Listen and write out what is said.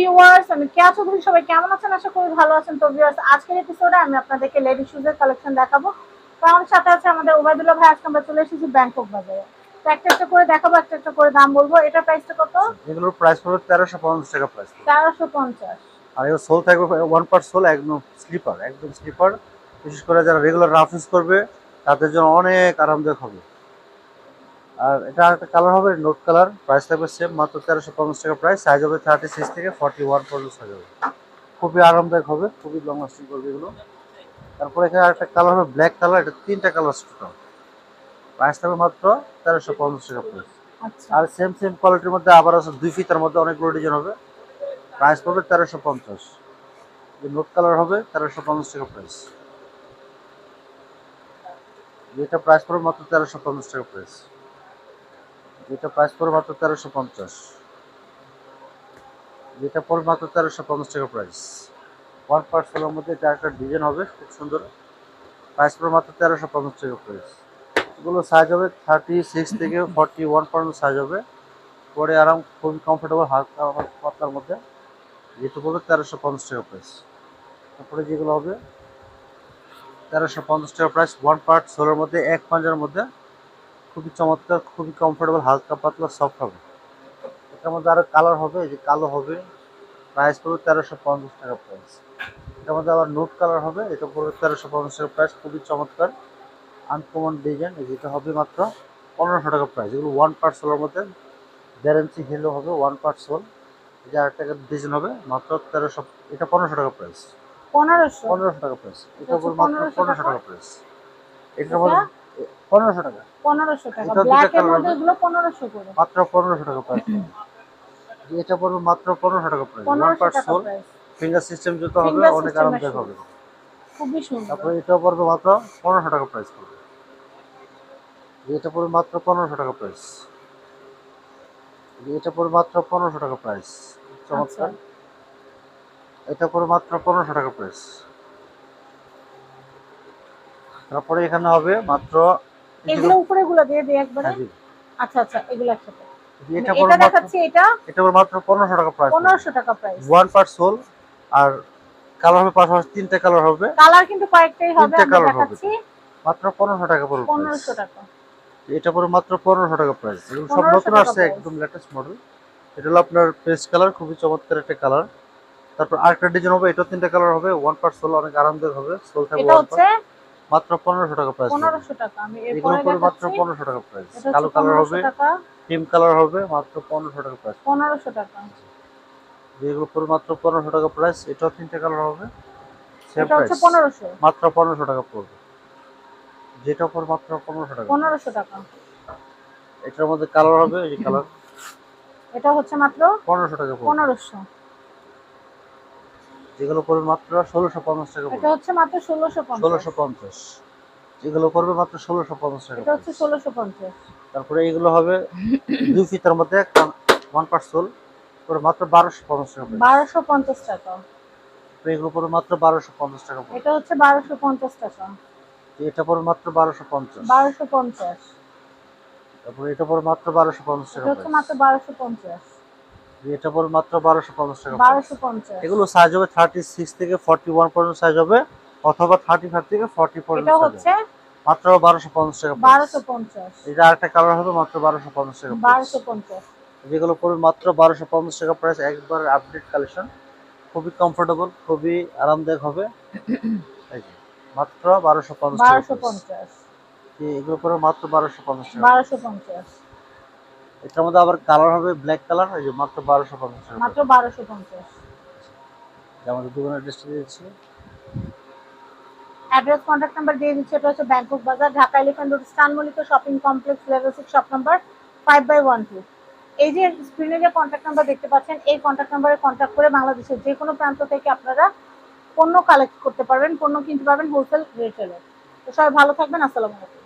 Viewers আমি কেয়া চৌধুরী সবাই কেমন আছেন? আশা করি ভালো আছেন। তো ভিউয়ার্স আজকের এপিসোডে আমি আপনাদেরকে লেডি শুজের কালেকশন দেখাবো। সাথে আছে আমাদের ওবায়দুল্লাহ ভাই আজকে আমরা চলে এসেছি ব্যাংকক বাজারে। তো একটা একটা করে দেখাবো একটা একটা করে দাম বলব। এটার প্রাইসটা কত? এগুলোর প্রাইস পড়বে তেরোশো পঞ্চাশ টাকা প্রাইস তেরোশো পঞ্চাশ। আর এগুলো সোল থাকবে ওয়ান পার্ট সোল একদম স্লিপার একদম স্লিপার বিশেষ করে যারা রেগুলার রাফ ইউজ করবে তাদের জন্য অনেক আরামদায়ক হবে। আর এটা একটা কালার হবে নোট কালার প্রাইস থাকবে সেম মাত্র তেরোশো পঞ্চাশ টাকা প্রাইস সাইজ হবে থার্টি সিক্স থেকে ফর্টি ওয়ান পর্যন্ত সাইজ হবে। খুবই আরামদায়ক হবে খুবই লং লাস্টিং করবে এগুলো। তারপরে এখানে আরেকটা কালার হবে ব্ল্যাক কালার এটা তিনটা কালার টোটাল প্রাইস থাকবে মাত্র তেরোশো পঞ্চাশ টাকা প্রাইস আচ্ছা। আর সেম সেম কোয়ালিটির মধ্যে আবার আছে দুই ফিতার মধ্যে অনেকগুলো ডিজাইন হবে। প্রাইস পড়বে তেরোশো পঞ্চাশ। যে নোট কালার হবে তেরোশো পঞ্চাশ টাকা প্রাইস যেটা প্রাইস পড়বে মাত্র তেরোশো পঞ্চাশ টাকা প্রাইস যেটা প্রাইস পড়বে মাত্র তেরোশো পঞ্চাশ। যেটা পড়বে মাত্র তেরোশো পঞ্চাশ টাকা প্রাইস ওয়ান পার্সেলের মধ্যে এটা একটা ডিজাইন হবে, খুব সুন্দর। প্রাইস পড়বে মাত্র তেরোশো পঞ্চাশ টাকা প্রাইস এগুলো সাইজ হবে থার্টি সিক্স থেকে ফর্টি ওয়ান পর্যন্ত সাইজ হবে। পরে আরাম খুবই কমফোর্টেবল হালকা পাতলার মধ্যে। যেটা পড়বে তেরোশো পঞ্চাশ টাকা প্রাইস তারপরে যেগুলো হবে, তেরোশো পঞ্চাশ টাকা প্রাইস ওয়ান পার্ট ষোলোর মধ্যে, এক পাঞ্জার মধ্যে খুবই চমৎকার খুবই কমফোর্টেবল হালকা পাতলা সফট হবে। এটার মধ্যে আরও কালার হবে এই যে কালো হবে প্রাইস পড়বে তেরোশো পঞ্চাশ টাকা প্রাইস এটার মধ্যে আবার নোট কালার হবে এটা পড়বে তেরোশো পঞ্চাশ টাকা প্রাইস খুবই চমৎকার। আনকমন ডিজাইন যেটা হবে মাত্র পনেরোশো টাকা প্রাইস এগুলো ওয়ান পার্ট সোলের মধ্যে গ্যারেন্টি হেলো হবে ওয়ান পার্ট সোল এটা আরেকটা ডিজাইন হবে মাত্র তেরোশো এটা পনেরোশো টাকা প্রাইস পনেরোশো? পনেরোশো টাকা প্রাইস এটা মাত্র পনেরোশো টাকা? টাকা প্রাইস এটার মধ্যে পনেরোশো টাকা। পনেরোশো টাকা। এটা দুটো ব্ল্যাকের colour মধ্যে এগুলো পনেরোশো করে। মাত্র পনেরোশো টাকা প্রাইস এটা পড়বে মাত্র পনেরোশো টাকা price one part sole finger system যত হবে অনেক আরামদায়ক হবে। খুবই সুন্দর। তারপরে এটাও পড়বে মাত্র পনেরোশো টাকা প্রাইস পড়বে। এটা পড়বে মাত্র পনেরোশো টাকা প্রাইস এটা পড়বে মাত্র পনেরোশো টাকা প্রাইস চমৎকার। এটা পড়বে মাত্র পনেরোশো টাকা প্রাইস তারপরে এখানে হবে মাত্র এগুলো উপরে গুলো দিয়ে দিই একবারে? হ্যাঁ, আচ্ছা আচ্ছা এগুলো একসাথে। এটা এটা দেখাচ্ছি এটা এটা মাত্র পনেরোশো টাকা প্রাইস পনেরোশো টাকা প্রাইস ওয়ান পার্ট সোল আর কালার হবে পাশাপাশি তিনটে কালার হবে। কালার কিন্তু কয়েকটাই হবে তিনটে মাত্র পনেরোশো টাকা পড়বে price। পনেরোশো টাকা। এটা পড়বে মাত্র পনেরোশো টাকা প্রাইস এগুলো সব 1500 নতুন আসছে একদম লেটেস্ট মডেল এটা হলো আপনার পেস্ট কালার খুবই চমৎকার একটা কালার তারপর আরেকটা ডিজাইন হবে এটাও তিনটে কালার হবে। ওয়ান পার্ট সোল অনেক আরামদায়ক হবে সোল থাকবে এটা হচ্ছে মাত্র পনেরোশো টাকা প্রাইস পনেরোশো টাকা আমি এরপরে পড়বে মাত্র দেখাচ্ছি পনেরোশো টাকা প্রাইস কালো কালার হবে ক্রিম কালার হবে মাত্র পনেরোশো টাকা প্রাইস পনেরোশো টাকা। যেগুলো পড়বে মাত্র পনেরোশো টাকা প্রাইস এটাও তিনটে কালার হবে সেম এটা হচ্ছে প্রাইস পনেরোশো। মাত্র পনেরোশো টাকা পড়বে। যেটা পড়বে মাত্র পনেরোশো টাকা। পনেরোশো টাকা। এটার মধ্যে কালার হবে এই কালার এটা হচ্ছে মাত্র পনেরোশো টাকা পড়বে। পনেরোশো। যেগুলো পড়বে মাত্র ষোলোশো পঞ্চাশ টাকা এটা হচ্ছে মাত্র ষোলোশো পঞ্চাশ। ষোলোশো পঞ্চাশ। যেগুলো পড়বে মাত্র ষোলোশো পঞ্চাশ টাকা এটা হচ্ছে ষোলোশো পঞ্চাশ। তারপরে এগুলো হবে দুই ফিতার মধ্যে ওয়ান পার্ট সোল পরে মাত্র বারোশো পঞ্চাশ টাকা বারোশো পঞ্চাশ টাকা। এগুলো পড়বে মাত্র বারোশো পঞ্চাশ টাকা এটা হচ্ছে বারোশো পঞ্চাশ টাকা। এটা পড়বে মাত্র বারোশো পঞ্চাশ। বারোশো পঞ্চাশ। তারপরে এটা পড়বে মাত্র বারোশো পঞ্চাশ এটা টাকা হচ্ছে মাত্র বারোশো পঞ্চাশ। এটা পড়বে মাত্র বারোশো পঞ্চাশ টাকা price। বারোশো পঞ্চাশ। এগুলো সাইজ হবে থার্টি সিক্স থেকে ফর্টি ওয়ান পর্যন্ত সাইজ হবে অথবা থার্টি ফাইভ থেকে ফর্টি পর্যন্ত এটা হচ্ছে মাত্র বারোশো পঞ্চাশ টাকা price। বারোশো পঞ্চাশ। এটা আরেকটা কালার হবে মাত্র বারোশো পঞ্চাশ টাকা price। বারোশো পঞ্চাশ। যেগুলো পড়বে মাত্র বারোশো পঞ্চাশ টাকা প্রাইস একবার আপডেট কালেকশন খুবই কমফোর্টেবল খুবই আরামদায়ক হবে। মাত্র বারোশো পঞ্চাশ বারোশো পঞ্চাশ। এগুলো পড়বে মাত্র বারোশো পঞ্চাশ টাকা বারোশো পঞ্চাশ। এটার মধ্যে আবার কালার হবে ব্ল্যাক কালার এই যে মাত্র বারোশো পঞ্চাশ টাকা। মাত্র বারোশো পঞ্চাশ। যে আমাদের দোকানের অ্যাড্রেসটা দিয়েছি অ্যাড্রেস কন্ট্যাক্ট নাম্বার দিয়ে দিচ্ছি এটা হচ্ছে ব্যাংকক বাজার Dhaka elephant road Eastern Mallika shopping complex level six shop number five by one two এই যে স্ক্রিনে যে কন্ট্যাক্ট নাম্বার দেখতে পাচ্ছেন এই কন্ট্যাক্ট নাম্বারে কন্ট্যাক্ট করে বাংলাদেশের যে কোনো প্রান্ত থেকে আপনারা পণ্য কালেক্ট করতে পারবেন পণ্য কিনতে পারবেন হোলসেল রিটেলে তো সবাই ভালো থাকবেন আসসালামু আলাইকুম।